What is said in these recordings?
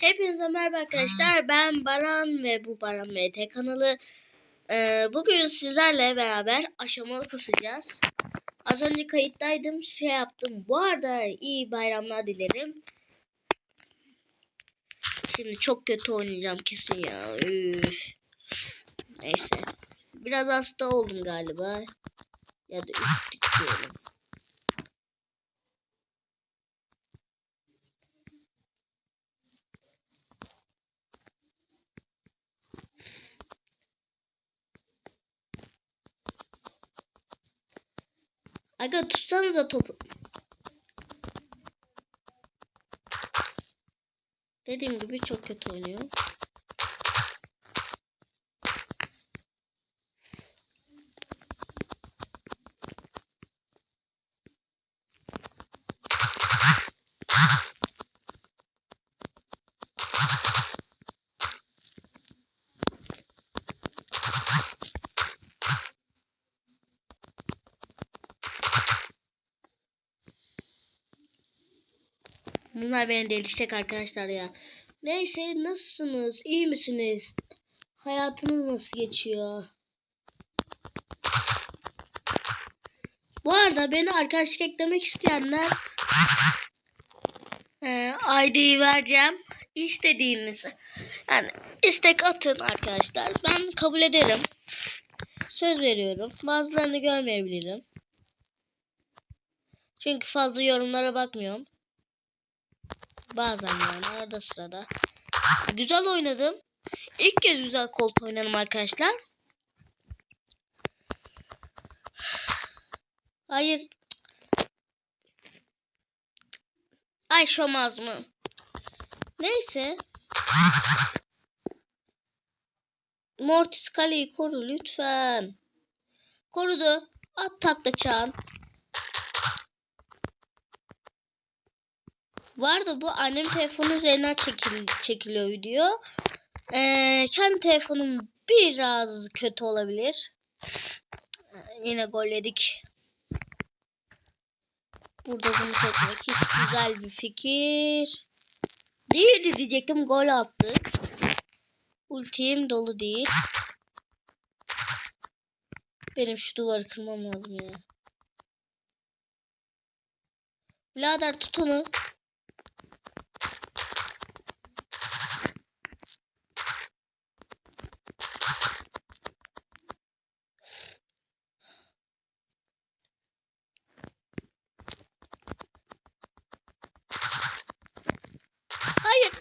Hepinize merhaba arkadaşlar. Ben Baran ve bu Baran MT kanalı. Ee, bugün sizlerle beraber aşamalı kısacağız. Az önce kayıttaydım. Şey yaptım. Bu arada iyi bayramlar dilerim. Şimdi çok kötü oynayacağım kesin ya. Üf. Neyse. Biraz hasta oldum galiba. Ya da üstlük diyelim. Aga tutsanıza topu. Dediğim gibi çok kötü oynuyor. Bunlar beni delirtecek arkadaşlar ya. Neyse nasılsınız? İyi misiniz? Hayatınız nasıl geçiyor? Bu arada beni arkadaşlık eklemek isteyenler e, ID'yi vereceğim. İstediğiniz yani istek atın arkadaşlar. Ben kabul ederim. Söz veriyorum. Bazılarını görmeyebilirim. Çünkü fazla yorumlara bakmıyorum. Bazen yani arada sırada. Güzel oynadım. İlk kez güzel kolt oynadım arkadaşlar. Hayır. Ay şomaz mı? Neyse. Mortis kaleyi koru lütfen. Korudu. At takla çağın. Vardı bu annem telefonu üzerinden çekil, çekiliyor video. Ee, kendi telefonum biraz kötü olabilir. Yine gol yedik. Burada bunu çekmek hiç güzel bir fikir. Değildi diyecektim gol attı. Ultim dolu değil. Benim şu duvarı kırmam lazım ya. Birader tut onu. Hayır.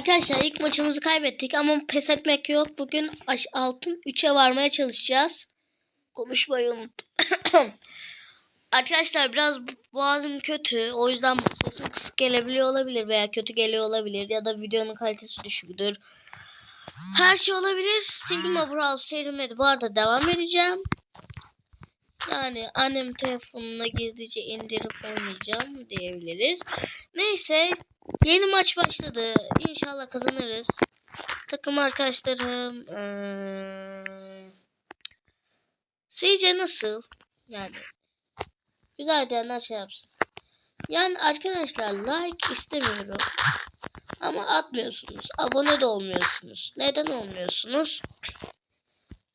Arkadaşlar ilk maçımızı kaybettik ama pes etmek yok. Bugün altın 3'e varmaya çalışacağız. Konuşmayı unuttum. Arkadaşlar biraz boğazım kötü. O yüzden sesim kısık gelebiliyor olabilir veya kötü geliyor olabilir ya da videonun kalitesi düşüktür. Her şey olabilir. Sigma Brawl serime bu arada devam edeceğim. Yani annem telefonuna gizlice indirip oynayacağım diyebiliriz. Neyse yeni maç başladı. İnşallah kazanırız. Takım arkadaşlarım eee sizce nasıl? Yani güzel diyenler şey yapsın. Yani arkadaşlar like istemiyorum. Ama atmıyorsunuz. Abone de olmuyorsunuz. Neden olmuyorsunuz?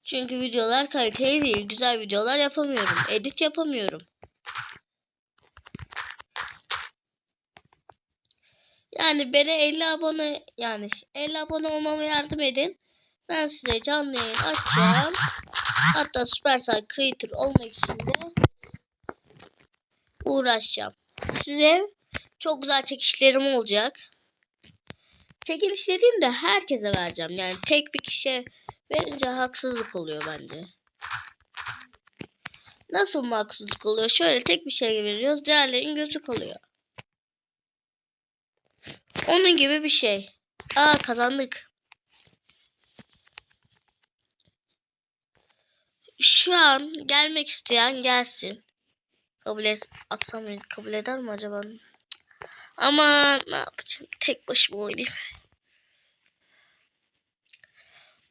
Çünkü videolar kaliteli değil. Güzel videolar yapamıyorum. Edit yapamıyorum. Yani beni 50 abone yani 50 abone olmama yardım edin. Ben size canlı yayın açacağım. Hatta Supercell Creator olmak için de uğraşacağım. Size çok güzel çekişlerim olacak. Çekiliş dediğimde herkese vereceğim. Yani tek bir kişiye verince haksızlık oluyor bence. Nasıl haksızlık oluyor? Şöyle tek bir şey veriyoruz. Diğerlerinin gözü kalıyor. Onun gibi bir şey. Aa kazandık. Şu an gelmek isteyen gelsin. Kabul et, atsam kabul eder mi acaba? Ama ne yapacağım? Tek başıma oynayayım.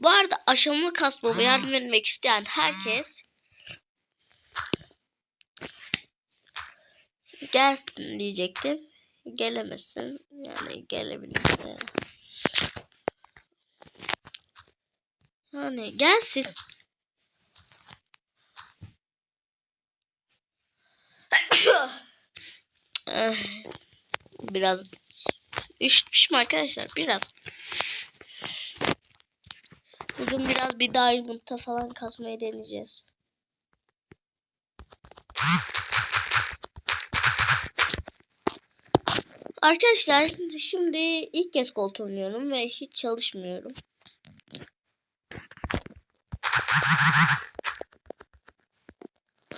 Bu arada aşamalı kasmama yardım etmek isteyen herkes gelsin diyecektim. Gelemesin. Yani gelebilirse. Yani gelsin. Eh, biraz üşütmüşüm arkadaşlar biraz. Bugün biraz bir yumurta falan kasmayı deneyeceğiz. Arkadaşlar şimdi ilk kez koltuğu oynuyorum ve hiç çalışmıyorum.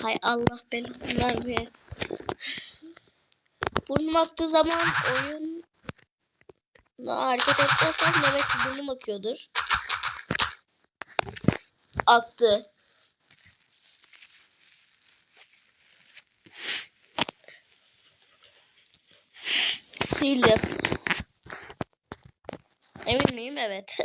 Hay Allah belanı vermeye. Burnum aktığı zaman oyun hareket edersem demek ki burnum akıyordur. Aktı. Sildim. Emin miyim? Evet.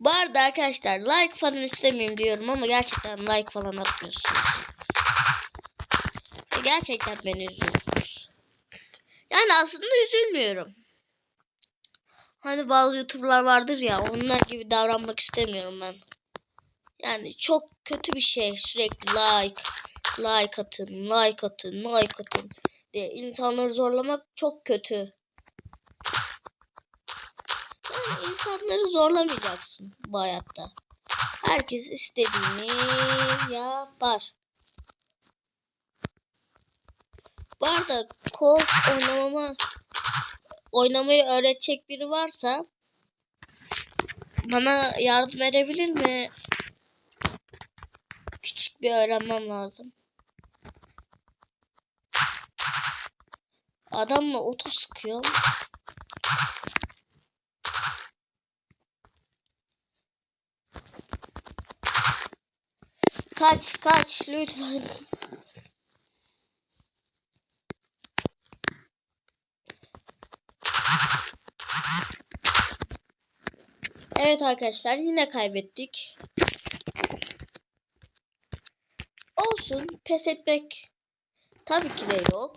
Bu arada arkadaşlar like falan istemiyorum diyorum ama gerçekten like falan atmıyorsunuz. Gerçekten beni üzüyorsunuz. Yani aslında üzülmüyorum. Hani bazı youtuberlar vardır ya onlar gibi davranmak istemiyorum ben. Yani çok kötü bir şey sürekli like, like atın, like atın, like atın diye insanları zorlamak çok kötü. Yani insanları zorlamayacaksın bu hayatta. Herkes istediğini yapar. Bu arada kol oynamama oynamayı öğretecek biri varsa bana yardım edebilir mi? Bir öğrenmem lazım. Adamla oto sıkıyorum. Kaç kaç lütfen. Evet arkadaşlar yine kaybettik. Olsun pes etmek tabii ki de yok.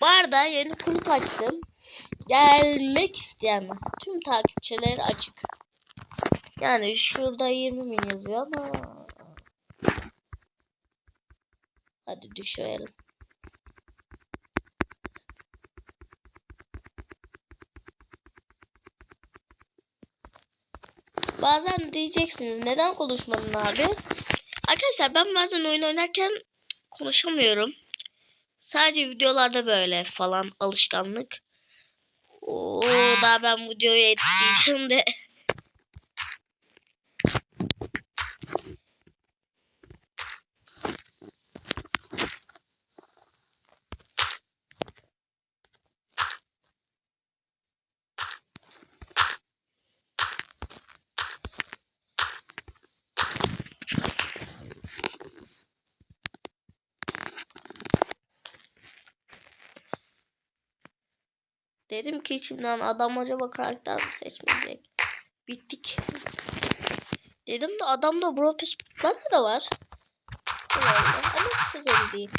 Bu arada yeni kulüp açtım. Gelmek isteyen tüm takipçileri açık. Yani şurada 20 bin yazıyor ama hadi düşürelim. Bazen diyeceksiniz neden konuşmadın abi? Arkadaşlar ben bazen oyun oynarken konuşamıyorum. Sadece videolarda böyle falan alışkanlık. Oo, daha ben videoyu editleyeceğim de. Dedim ki içimden adam acaba karakter mi seçmeyecek? Bittik. Dedim de adamda Bro bende de var. Ama sezon değil.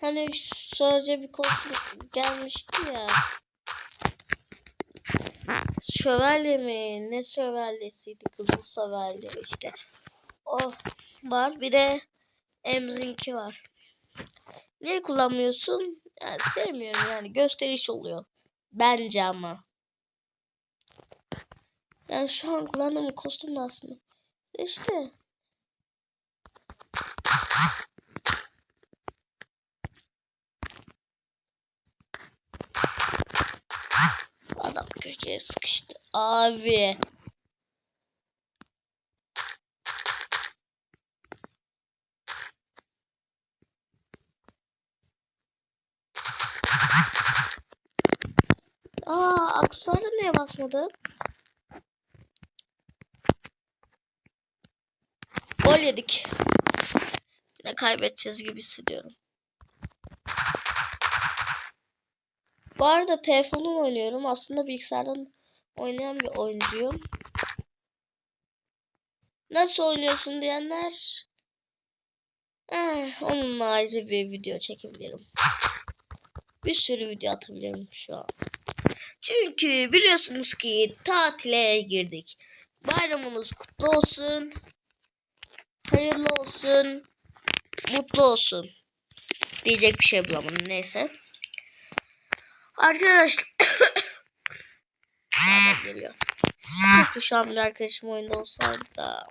Hani sadece bir koltuk gelmişti ya. Şövalye mi? Ne şövalyesiydi? Kızıl şövalye işte. Oh var. Bir de Emzinki var. Niye kullanmıyorsun? Yani sevmiyorum yani gösteriş oluyor. Bence ama. Yani şu an kullandığım kostüm de aslında. İşte. Adam köşeye sıkıştı. Abi. Aa, aksesuara niye basmadı? Gol yedik. Yine kaybedeceğiz gibi hissediyorum. Bu arada telefondan oynuyorum. Aslında bilgisayardan oynayan bir oyuncuyum. Nasıl oynuyorsun diyenler eh, onunla ayrı bir video çekebilirim. Bir sürü video atabilirim şu an. Çünkü biliyorsunuz ki tatile girdik. Bayramınız kutlu olsun. Hayırlı olsun. Mutlu olsun. Diyecek bir şey bulamadım. Neyse. Arkadaşlar. Geliyor? Keşke şu an bir arkadaşım oyunda olsaydı da.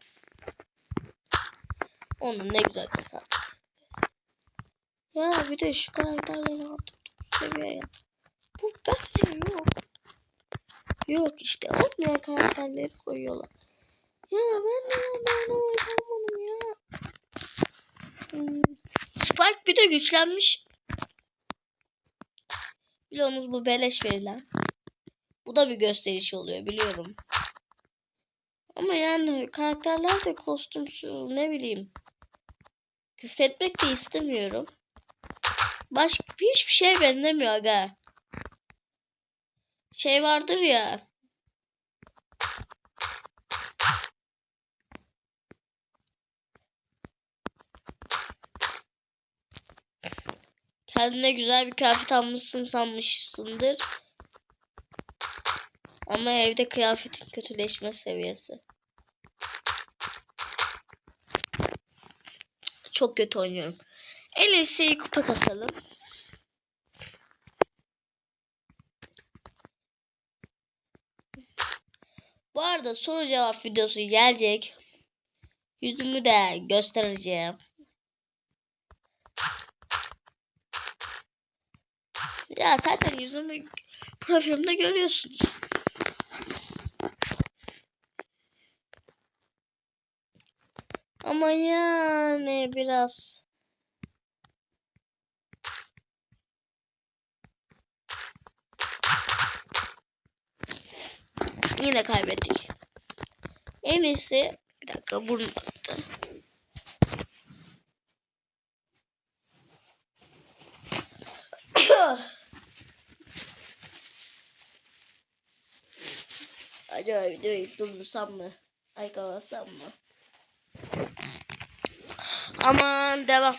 Onu ne güzel kasardık. Ya bir de şu karakterleri aldım. Seviye ya. Bu bende yok. Yok işte olmayan karakterleri koyuyorlar. Ya ben de ben oynamadım ya. Hmm. Spike bir de güçlenmiş. Biliyorsunuz bu beleş verilen. Bu da bir gösteriş oluyor biliyorum. Ama yani karakterler de kostümsüz ne bileyim. Küfretmek de istemiyorum. Başka hiçbir şeye benzemiyor aga. Şey vardır ya. Kendine güzel bir kıyafet almışsın sanmışsındır. Ama evde kıyafetin kötüleşme seviyesi. Çok kötü oynuyorum. En iyisi kupa kasalım. Arada soru cevap videosu gelecek. Yüzümü de göstereceğim. Ya zaten yüzümü profilimde görüyorsunuz. Ama yani biraz Yine kaybettik. En iyisi bir dakika burnum battı. Acaba videoyu durdursam mı? Ay kapatsam mı? Aman devam.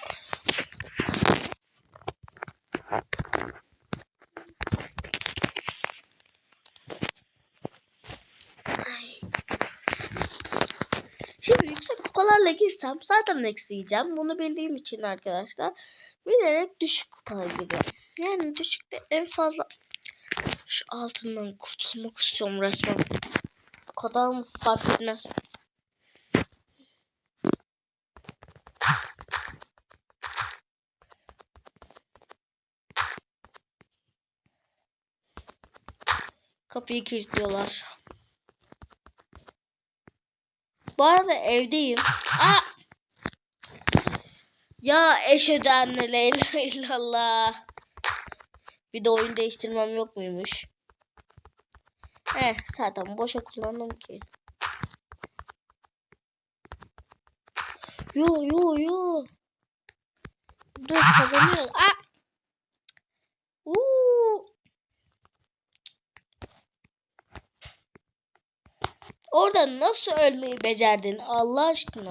Ay. Şimdi yüksek kupalarla girsem zaten eksi yiyeceğim. Bunu bildiğim için arkadaşlar bilerek düşük kupaya giriyorum. Yani düşükte en fazla şu altından kurtulmak istiyorum resmen. Bu kadar mı fark etmez. Kapıyı kilitliyorlar. Bu arada evdeyim. Aa! Ya eşhedü enne la ilahe illallah. Bir de oyun değiştirmem yok muymuş? Eh zaten boşa kullandım ki. Yo yo yo. Dur kazanıyoruz. Aa! Orada nasıl ölmeyi becerdin Allah aşkına?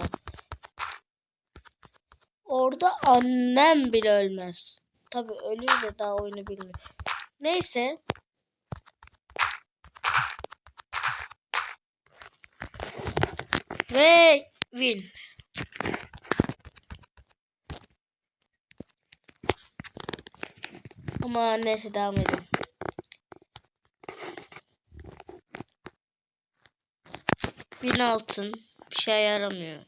Orada annem bile ölmez. Tabi ölür de daha oyunu bilmiyor. Neyse. Ve win. Ama neyse devam edelim. Bin altın bir şey yaramıyor.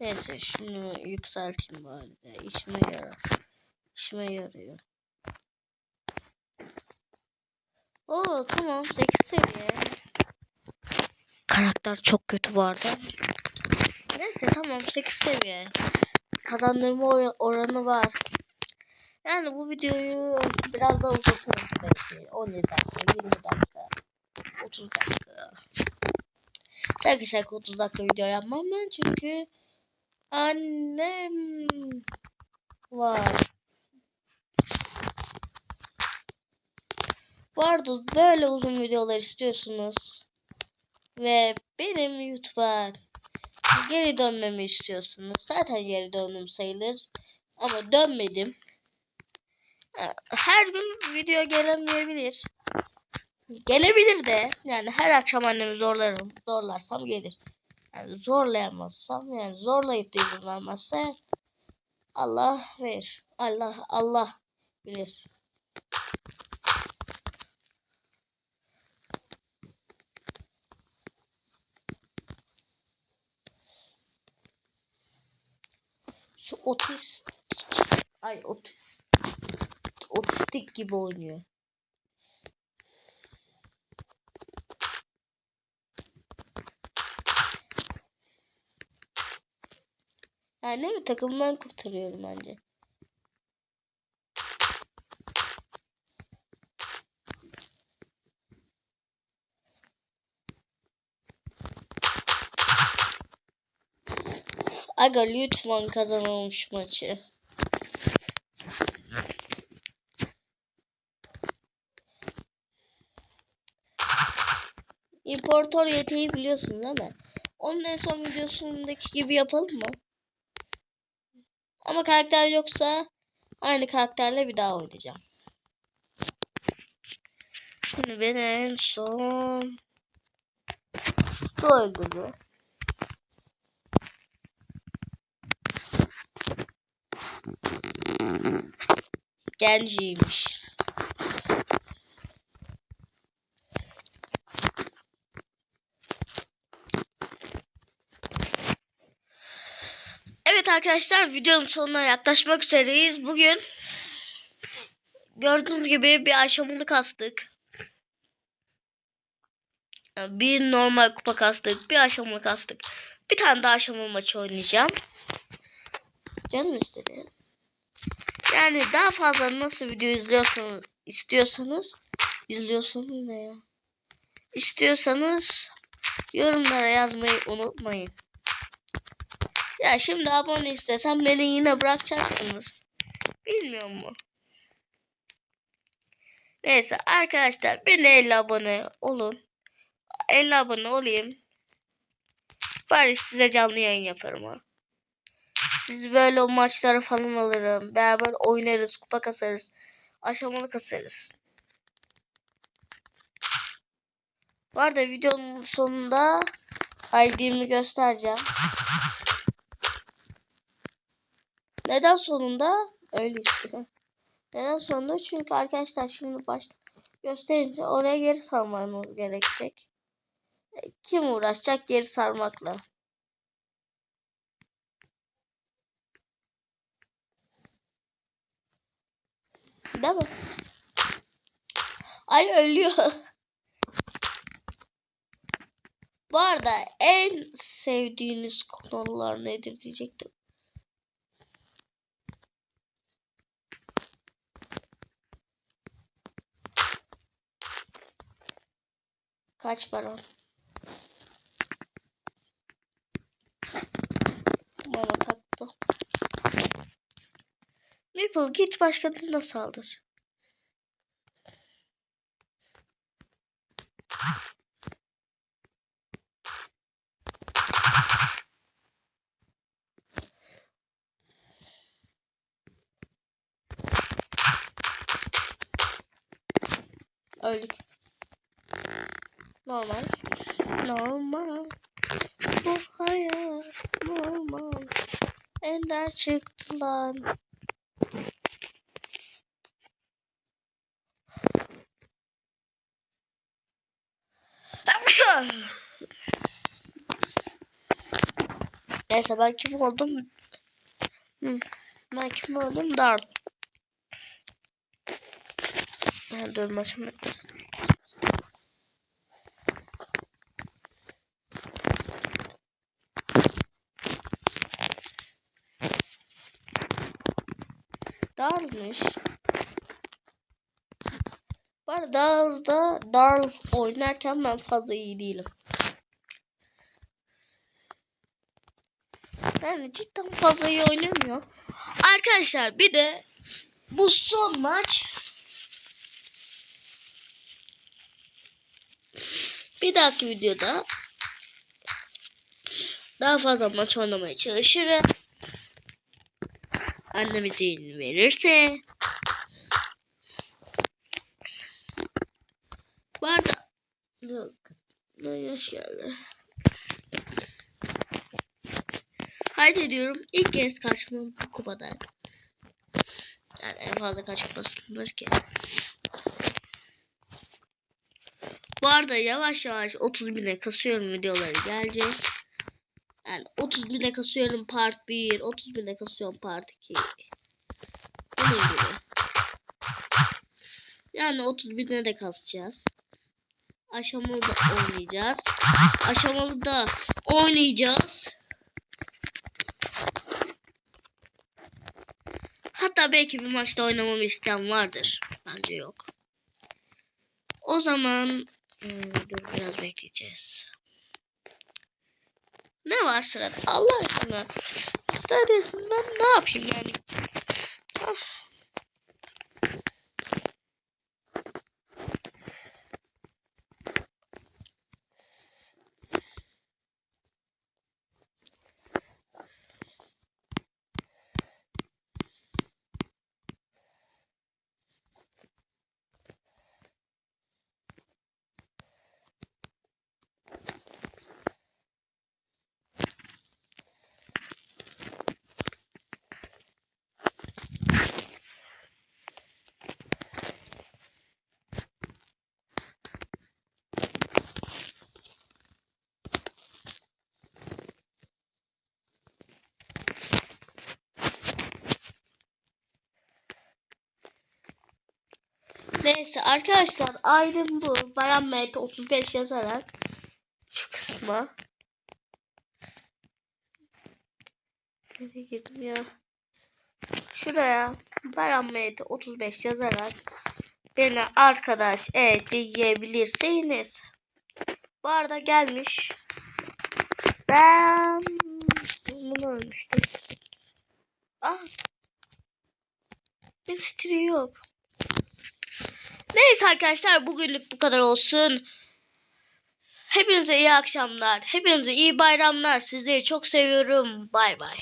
Neyse şunu yükselteyim bari de işime yarar. İşime yarıyor. Oo tamam 8 seviye. Karakter çok kötü bu arada. Neyse tamam 8 seviye. Kazandırma oranı var. Yani bu videoyu biraz daha uzatırım belki. 17 dakika, 20 dakika, 30 dakika. Şaka şaka 30 dakika video yapmam ben çünkü annem var. Bu arada böyle uzun videolar istiyorsunuz ve benim YouTube'a Geri dönmemi istiyorsunuz. Zaten geri döndüm sayılır. Ama dönmedim. Her gün video gelemeyebilir. Gelebilir de. Yani her akşam annemi zorlarım. Zorlarsam gelir. Yani zorlayamazsam yani zorlayıp da izin vermezse Allah verir. Allah Allah bilir. Şu otistik ay otis otistik gibi oynuyor. Yani ne mi takımdan kurtarıyorum bence. Aga lütfen kazanalım şu maçı. İmparator yeteği biliyorsun değil mi? Onun en son videosundaki gibi yapalım mı? Ama karakter yoksa aynı karakterle bir daha oynayacağım. Şimdi beni en son bu öldürdü. Genciymiş. Evet arkadaşlar videonun sonuna yaklaşmak üzereyiz. Bugün gördüğünüz gibi bir aşamalı kastık. Bir normal kupa kastık. Bir aşamalı kastık. Bir tane daha aşamalı maçı oynayacağım. Canım istedi. Yani daha fazla nasıl video izliyorsanız istiyorsanız izliyorsanız ne ya? İstiyorsanız yorumlara yazmayı unutmayın. Ya şimdi abone istesem beni yine bırakacaksınız. Bilmiyor mu? Neyse arkadaşlar beni 50 abone olun. 50 abone olayım. Bari size canlı yayın yaparım ha. Siz böyle o maçları falan alırım. Beraber oynarız, kupa kasarız. Aşamalı kasarız. Bu arada videonun sonunda ID'mi göstereceğim. Neden sonunda? Öyle istiyor. Neden sonunda? Çünkü arkadaşlar şimdi başta gösterince oraya geri sarmamız gerekecek. E, Kim uğraşacak geri sarmakla? Değil mi? Ay ölüyor. Bu arada en sevdiğiniz konular nedir diyecektim. Kaç baron? Bana taktı. Maple git başkasına saldır. Öldük. Normal. Normal. Bu hayat normal. Ender çıktı lan. Neyse ben kim oldum? Hı. Ben kim oldum? Darl. Ha, dur maçım bitmesin. Darlmış. Bu arada Darl'da Darl oynarken ben fazla iyi değilim. Yani cidden fazla iyi oynamıyor. Arkadaşlar bir de bu son maç bir dahaki videoda Daha fazla maç oynamaya çalışırım. Annem izin verirse. Bu arada yok. Yaş geldi. Haydi diyorum ilk kez karşımda bu kupada. Yani en fazla kaç kupasındır ki. Bu arada yavaş yavaş 30 bine kasıyorum videoları gelecek. Yani 30 bine kasıyorum part 1, 30 bine kasıyorum part 2. Bunun gibi. Yani 30 bine de kasacağız. Aşamalı da oynayacağız. Aşamalı da oynayacağız. Hatta belki bir maçta oynamamı isteyen vardır. Bence yok. O zaman hmm, dur biraz bekleyeceğiz. Ne var sırada? Allah aşkına. Ben ne yapayım yani? Ah. Neyse arkadaşlar ayrım bu. Baran Mehmet 35 yazarak şu kısma Nereye girdim ya? Şuraya Baran Mehmet 35 yazarak beni arkadaş ekleyebilirsiniz. Bu arada gelmiş. Ben bunu ölmüştüm. Ah. Mystery yok. Neyse arkadaşlar bugünlük bu kadar olsun. Hepinize iyi akşamlar. Hepinize iyi bayramlar. Sizleri çok seviyorum. Bay bay.